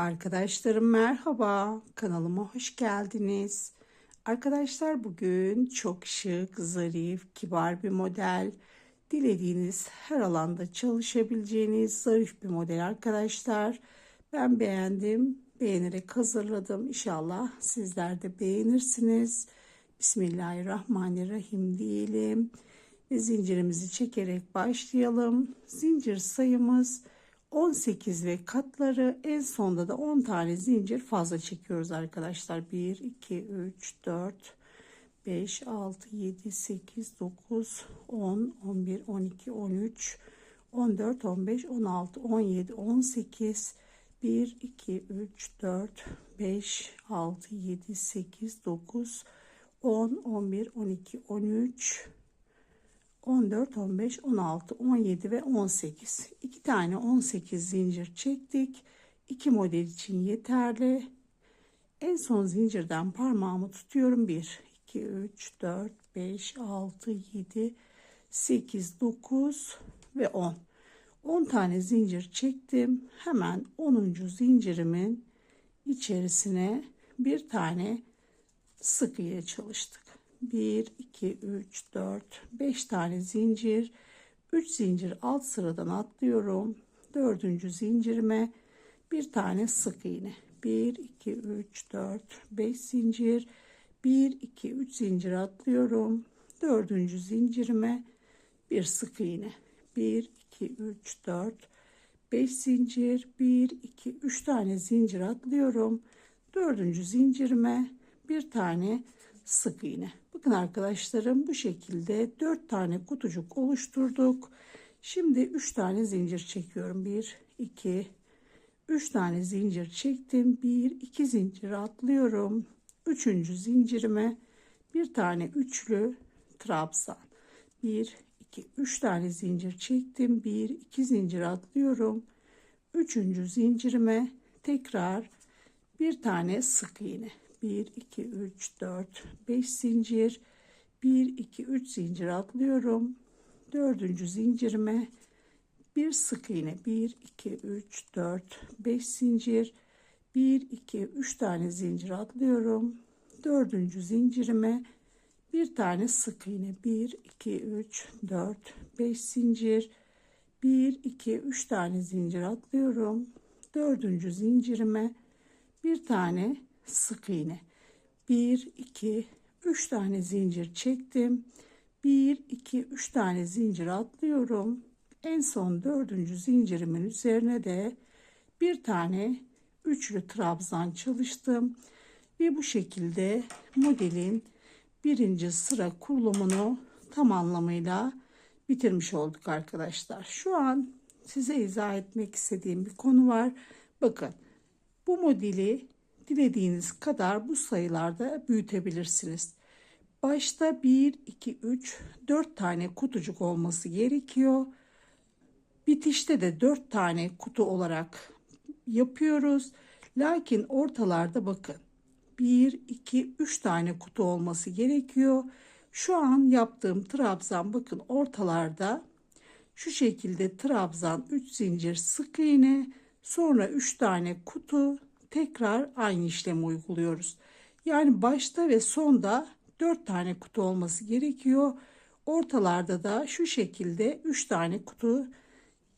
Arkadaşlarım merhaba, kanalıma hoş geldiniz. Arkadaşlar bugün çok şık, zarif, kibar bir model. Dilediğiniz her alanda çalışabileceğiniz zarif bir model arkadaşlar. Ben beğendim, beğenerek hazırladım. İnşallah sizler de beğenirsiniz. Bismillahirrahmanirrahim diyelim. Ve zincirimizi çekerek başlayalım. Zincir sayımız 18 ve katları en sonda da 10 tane zincir fazla çekiyoruz arkadaşlar. 1, 2, 3, 4, 5, 6, 7, 8, 9, 10, 11, 12, 13, 14, 15, 16, 17, 18, 1, 2, 3, 4, 5, 6, 7, 8, 9, 10, 11, 12, 13, 14, 15, 16, 17 ve 18. 2 tane 18 zincir çektik. 2 model için yeterli. En son zincirden parmağımı tutuyorum. 1, 2, 3, 4, 5, 6, 7, 8, 9 ve 10. 10 tane zincir çektim. Hemen 10. zincirimin içerisine bir tane sık iğne çalıştık. 1, 2, 3, 4, 5 tane zincir. 3 zincir alt sıradan atlıyorum. Dördüncü zincirime bir tane sık iğne. 1, 2, 3, 4, 5 zincir. 1, 2, 3 zincir atlıyorum. Dördüncü zincirime bir sık iğne. 1, 2, 3, 4, 5 zincir. 1, 2, 3 tane zincir atlıyorum. Dördüncü zincirime bir tane sık iğne. Bakın arkadaşlarım bu şekilde 4 tane kutucuk oluşturduk. Şimdi 3 tane zincir çekiyorum. 1, 2, 3 tane zincir çektim. 1, 2 zincir atlıyorum. 3. zincirime bir tane üçlü trabzan. 1, 2, 3 tane zincir çektim. 1, 2 zincir atlıyorum. 3. zincirime tekrar bir tane sık iğne. 1 2 3 4 5 zincir. 1 2 3 zincir atlıyorum. Dördüncü zincirime bir sık iğne. 1 2 3 4 5 zincir. 1 2 3 tane zincir atlıyorum. Dördüncü zincirime bir tane sık iğne. 1 2 3 4 5 zincir. 1 2 3 tane zincir atlıyorum. Dördüncü zincirime bir tane sık iğne 1 2 3 tane zincir çektim 1 2 3 tane zincir atlıyorum en son dördüncü zincirimin üzerine de bir tane üçlü trabzan çalıştım ve bu şekilde modelin birinci sıra kurulumunu tam anlamıyla bitirmiş olduk arkadaşlar. Şu an size izah etmek istediğim bir konu var. Bakın bu modeli dilediğiniz kadar bu sayılarda büyütebilirsiniz. Başta 1, 2, 3, 4 tane kutucuk olması gerekiyor. Bitişte de 4 tane kutu olarak yapıyoruz. Lakin ortalarda bakın 1, 2, 3 tane kutu olması gerekiyor. Şu an yaptığım trabzan bakın ortalarda şu şekilde trabzan 3 zincir sık iğne sonra 3 tane kutu tekrar aynı işlemi uyguluyoruz. Yani başta ve sonda 4 tane kutu olması gerekiyor. Ortalarda da şu şekilde 3 tane kutu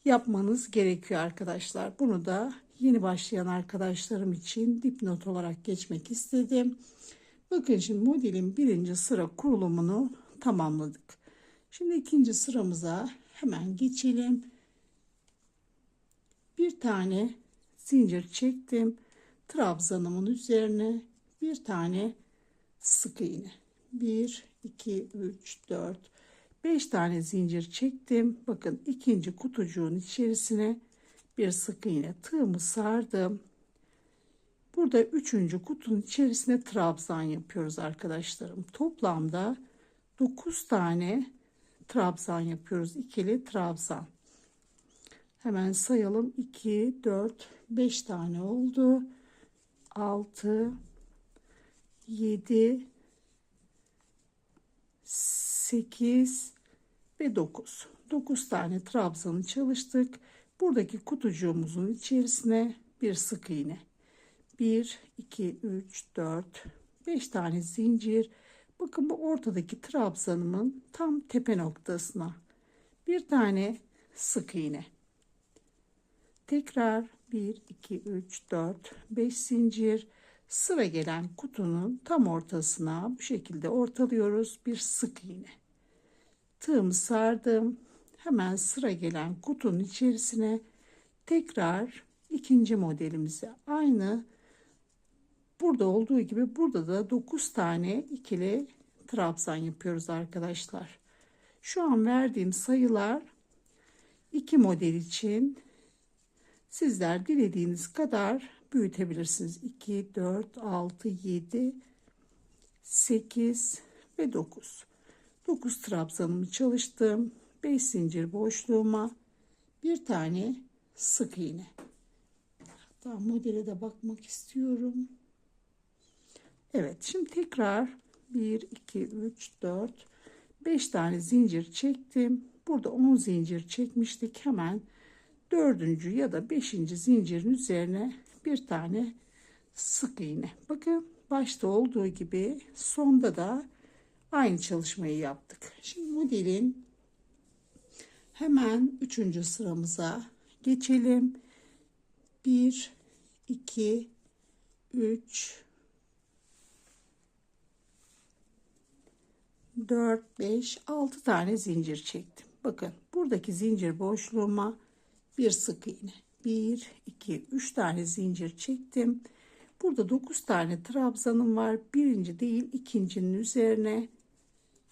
yapmanız gerekiyor arkadaşlar. Bunu da yeni başlayan arkadaşlarım için dipnot olarak geçmek istedim. Bakın şimdi modelin birinci sıra kurulumunu tamamladık. Şimdi ikinci sıramıza hemen geçelim. Bir tane zincir çektim trabzanımın üzerine bir tane sık iğne. 1 2 3 4 5 tane zincir çektim. Bakın ikinci kutucuğun içerisine bir sık iğne tığımı sardım. Burada üçüncü kutunun içerisine trabzan yapıyoruz arkadaşlarım. Toplamda 9 tane trabzan yapıyoruz. İkili trabzan. Hemen sayalım. 2 4 5 tane oldu 6 7 8 ve 9 9 tane trabzanı çalıştık. Buradaki kutucuğumuzun içerisine bir sık iğne. 1 2 3 4 5 tane zincir. Bakın bu ortadaki trabzanımın tam tepe noktasına bir tane sık iğne. Tekrar 1 2 3 4 5 zincir. Sıra gelen kutunun tam ortasına bu şekilde ortalıyoruz. Bir sık iğne. Tığımı sardım. Hemen sıra gelen kutunun içerisine tekrar ikinci modelimizi. Aynı burada olduğu gibi burada da 9 tane ikili trabzan yapıyoruz arkadaşlar. Şu an verdiğim sayılar iki model için sizler dilediğiniz kadar büyütebilirsiniz. 2, 4, 6, 7, 8 ve 9. 9 trabzanımı çalıştım. 5 zincir boşluğuma bir tane sık iğne. Hatta modele de bakmak istiyorum. Evet şimdi tekrar 1 2 3 4 5 tane zincir çektim. Burada 10 zincir çekmiştik. Hemen dördüncü ya da beşinci zincirin üzerine bir tane sık iğne. Bakın başta olduğu gibi sonda da aynı çalışmayı yaptık. Şimdi modelin hemen üçüncü sıramıza geçelim. 1 2 3 4 5 6 tane zincir çektim. Bakın buradaki zincir boşluğuma bir sık iğne. 1 2 3 tane zincir çektim. Burada 9 tane trabzanım var. Birinci değil ikincinin üzerine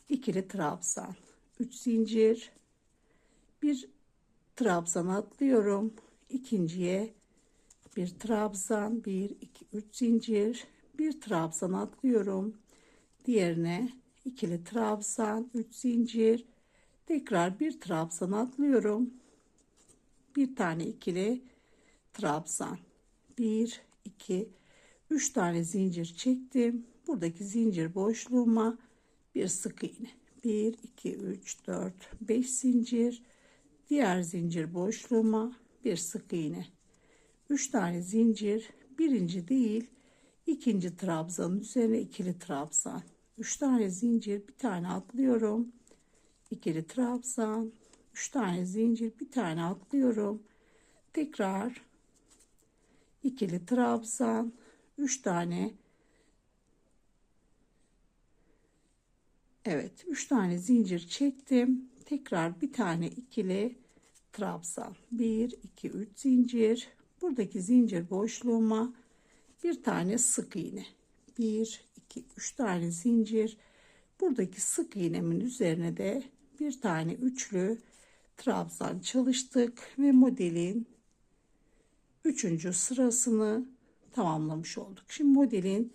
ikili trabzan. 3 zincir. Bir trabzan atlıyorum. İkinciye bir trabzan 1 2 3 zincir bir trabzan atlıyorum diğerine ikili trabzan 3 zincir tekrar bir trabzan atlıyorum bir tane ikili trabzan. 1 2 3 tane zincir çektim. Buradaki zincir boşluğuma bir sık iğne. 1 2 3 4 5 zincir. Diğer zincir boşluğuma bir sık iğne. 3 tane zincir. Birinci değil ikinci trabzanın üzerine ikili trabzan. 3 tane zincir bir tane atlıyorum. İkili trabzan 3 tane zincir bir tane atlıyorum. Tekrar ikili trabzan 3 tane Evet 3 tane zincir çektim. Tekrar bir tane ikili trabzan. 1 2 3 zincir. Buradaki zincir boşluğuma bir tane sık iğne. 1 2 3 tane zincir. Buradaki sık iğnemin üzerine de bir tane üçlü trabzan çalıştık ve modelin üçüncü sırasını tamamlamış olduk. Şimdi modelin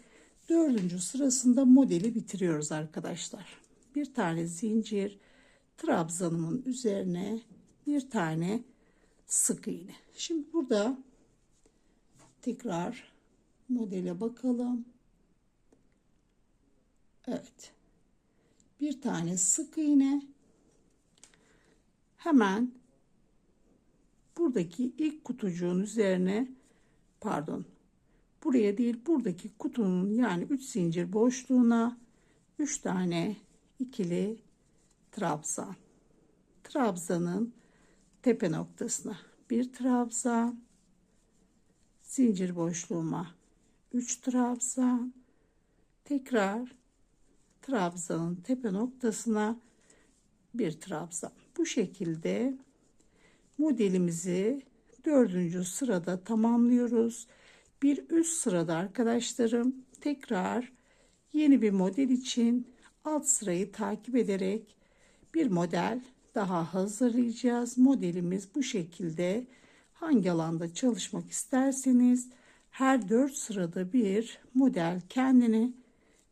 dördüncü sırasında modeli bitiriyoruz arkadaşlar. Bir tane zincir trabzanımın üzerine bir tane sık iğne. Şimdi burada tekrar modele bakalım. Evet. Bir tane sık iğne. Hemen buradaki ilk kutucuğun üzerine pardon buraya değil buradaki kutunun yani 3 zincir boşluğuna 3 tane ikili trabzan. Trabzanın tepe noktasına bir trabzan zincir boşluğuma 3 trabzan tekrar trabzanın tepe noktasına bir trabzan bu şekilde modelimizi dördüncü sırada tamamlıyoruz bir üst sırada arkadaşlarım tekrar yeni bir model için alt sırayı takip ederek bir model daha hazırlayacağız. Modelimiz bu şekilde. Hangi alanda çalışmak isterseniz her 4 sırada bir model kendini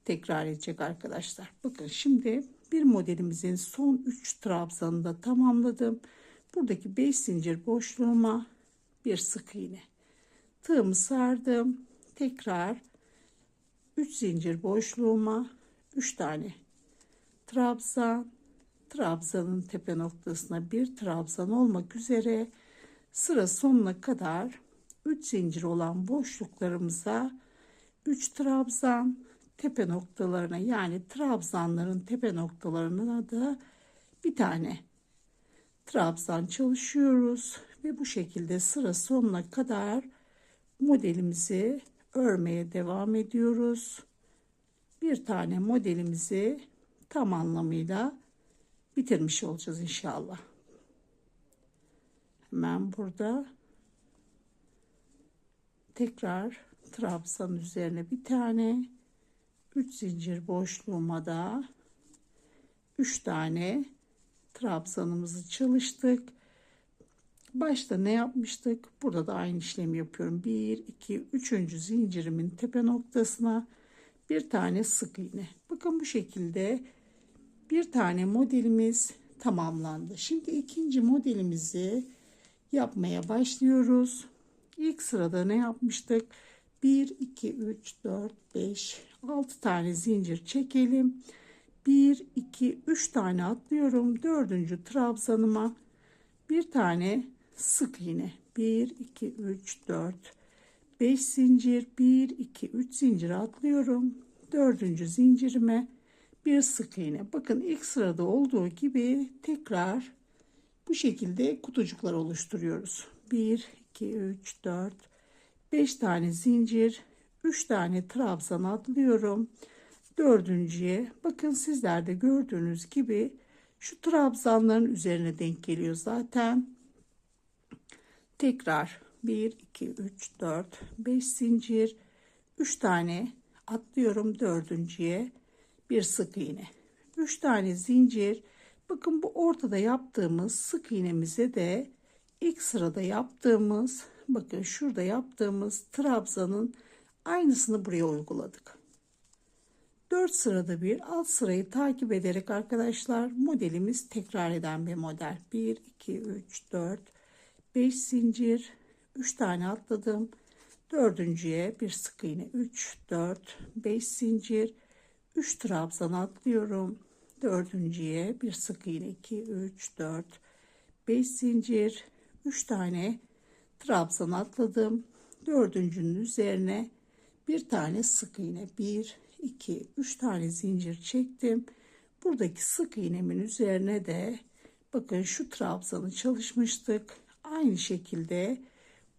tekrar edecek arkadaşlar. Bakın şimdi bir modelimizin son 3 trabzanını da tamamladım. Buradaki 5 zincir boşluğuma bir sık iğne. Tığımı sardım. Tekrar 3 zincir boşluğuma 3 tane trabzan trabzanın tepe noktasına bir trabzan olmak üzere sıra sonuna kadar 3 zincir olan boşluklarımıza 3 trabzan tepe noktalarına yani trabzanların tepe noktalarına da bir tane trabzan çalışıyoruz ve bu şekilde sıra sonuna kadar modelimizi örmeye devam ediyoruz. Bir tane modelimizi tam anlamıyla bitirmiş olacağız inşallah. Hemen burada tekrar trabzan üzerine bir tane 3 zincir boşluğuma da 3 tane trabzanımızı çalıştık. Başta ne yapmıştık? Burada da aynı işlemi yapıyorum. 1 2 3. zincirimin tepe noktasına bir tane sık iğne. Bakın bu şekilde bir tane modelimiz tamamlandı. Şimdi ikinci modelimizi yapmaya başlıyoruz. İlk sırada ne yapmıştık? 1 2 3 4 5 6 tane zincir çekelim. 1 2 3 tane atlıyorum. Dördüncü trabzanıma bir tane sık iğne. 1 2 3 4 5 zincir 1 2 3 zincir atlıyorum. Dördüncü zincirime bir sık iğne. Bakın ilk sırada olduğu gibi tekrar bu şekilde kutucuklar oluşturuyoruz. 1 2 3 4 5 tane zincir 3 tane trabzan atlıyorum. Dördüncüye bakın sizler de gördüğünüz gibi şu trabzanların üzerine denk geliyor zaten. Tekrar 1 2 3 4 5 zincir 3 tane atlıyorum dördüncüye bir sık iğne 3 tane zincir bakın bu ortada yaptığımız sık iğnemize de ilk sırada yaptığımız bakın şurada yaptığımız trabzanın aynısını buraya uyguladık. 4 sırada bir alt sırayı takip ederek arkadaşlar modelimiz tekrar eden bir model. 1 2 3 4 5 zincir 3 tane atladım. Dördüncüye bir sık iğne 3 4 5 zincir 3 trabzan atlıyorum. Dördüncüye bir sık iğne 2 3 4 5 zincir 3 tane trabzan atladım. Dördüncünün üzerine bir tane sık iğne 1 2 3 tane zincir çektim buradaki sık iğnemin üzerine de bakın şu trabzanı çalışmıştık aynı şekilde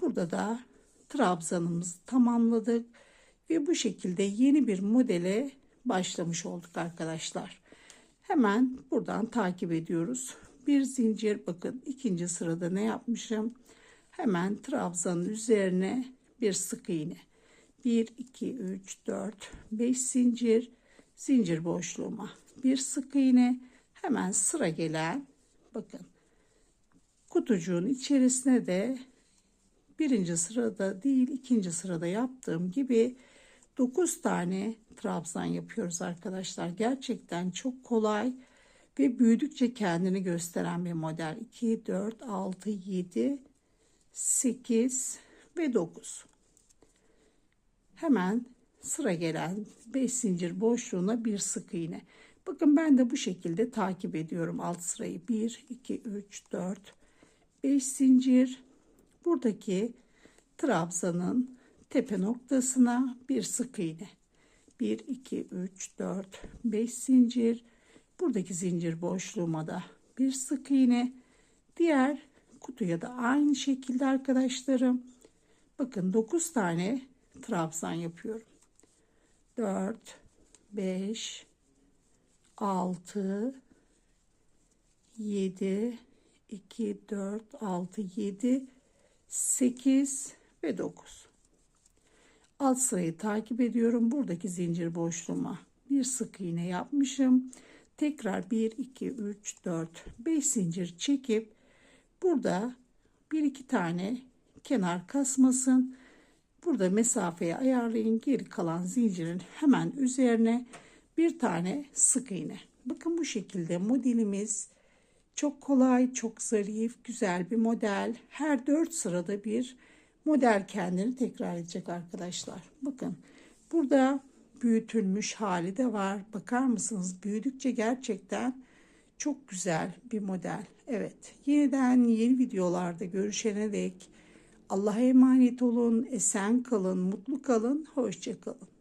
burada da trabzanımızı tamamladık ve bu şekilde yeni bir modele başlamış olduk arkadaşlar. Hemen buradan takip ediyoruz. Bir zincir bakın ikinci sırada ne yapmışım? Hemen trabzanın üzerine bir sık iğne. 1 2 3 4 5 zincir zincir boşluğuma bir sık iğne hemen sıra gelen bakın kutucuğun içerisine de birinci sırada değil ikinci sırada yaptığım gibi 9 tane trabzan yapıyoruz arkadaşlar. Gerçekten çok kolay ve büyüdükçe kendini gösteren bir model. 2, 4, 6, 7, 8 ve 9. Hemen sıra gelen 5 zincir boşluğuna bir sık iğne. Bakın ben de bu şekilde takip ediyorum alt sırayı. 1, 2, 3, 4, 5 zincir. Buradaki trabzanın tepe noktasına bir sık iğne. 1 2 3 4 5 zincir. Buradaki zincir boşluğuma da bir sık iğne. Diğer kutuya da aynı şekilde arkadaşlarım. Bakın 9 tane trabzan yapıyorum. 4 5 6 7 2 4 6 7 8 ve 9 alt sırayı takip ediyorum. Buradaki zincir boşluğuma bir sık iğne yapmışım. Tekrar 1 2 3 4 5 zincir çekip burada bir iki tane kenar kasmasın burada mesafeyi ayarlayın geri kalan zincirin hemen üzerine bir tane sık iğne bakın bu şekilde modelimiz çok kolay çok zarif güzel bir model her 4 sırada bir model kendini tekrar edecek arkadaşlar. Bakın burada büyütülmüş hali de var. Bakar mısınız? Büyüdükçe gerçekten çok güzel bir model. Evet yeniden yeni videolarda görüşene dek Allah'a emanet olun. Esen kalın, mutlu kalın. Hoşça kalın.